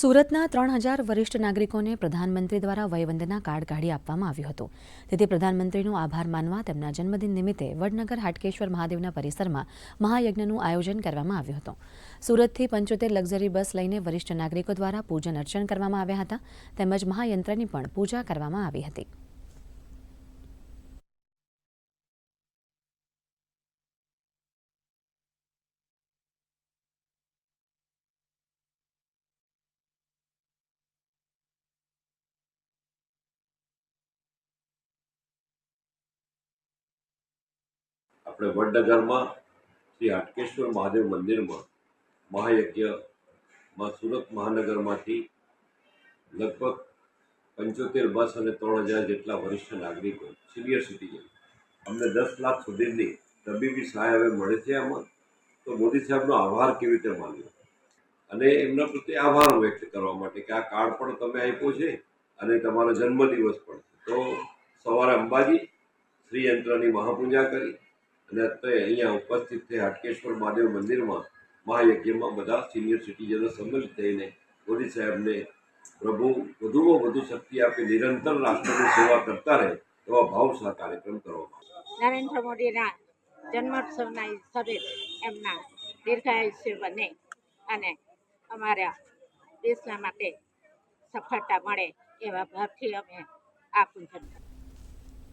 સુરતના ત્રણ હજાર વરિષ્ઠ નાગરિકોને પ્રધાનમંત્રી દ્વારા વયવંદના કાર્ડ કાઢી આપવામાં આવ્યું હતું. તેથી પ્રધાનમંત્રીનો આભાર માનવા તેમના જન્મદિન નિમિત્તે વડનગર હાટકેશ્વર મહાદેવના પરિસરમાં મહાયજ્ઞનું આયોજન કરવામાં આવ્યું હતું. સુરતથી પંચોતેર લક્ઝરી બસ લઈને વરિષ્ઠ નાગરિકો દ્વારા પૂજન અર્ચન કરવામાં આવ્યા હતા. તેમજ મહાયંત્રની પણ પૂજા કરવામાં આવી હતી. આપણે વડનગરમાં શ્રી હાટકેશ્વર મહાદેવ મંદિરમાં મહાયજ્ઞમાં સુરત મહાનગરમાંથી લગભગ પંચોતેર બસ અને ત્રણ હજાર જેટલા વરિષ્ઠ નાગરિકો સિનિયર સિટીઝન અમને દસ લાખ સુધીની તબીબી સહાય હવે મળે છે આમાં. તો મોદી સાહેબનો આભાર કેવી રીતે માન્યો અને એમના પ્રત્યે આભાર વ્યક્ત કરવા માટે કે આ કાર્ડ પણ તમે આપ્યો છે અને તમારો જન્મદિવસ પણ તો સવારે અંબાજી શ્રી યંત્રની મહાપૂજા કરી અને અત્યારે અહીંયા ઉપસ્થિત થઈ હાટકેશ્વર મહાદેવ મંદિરમાં મહાયજ્ઞમાં બધા સિનિયર સિટીઝનો સંમેલિત થઈને મોદી સાહેબને પ્રભુ વધુમાં વધુ શક્તિ આપી નિરંતર રાષ્ટ્રની સેવા કરતા રહે એવા ભાવ આ કાર્યક્રમ કરવામાં નરેન્દ્ર મોદીના જન્મોત્સવના હિસાબે એમના દીર્ઘાયુષ્ય બને અને અમારા દેશના માટે સફળતા મળે એવા ભાવથી અમે આ પૂજન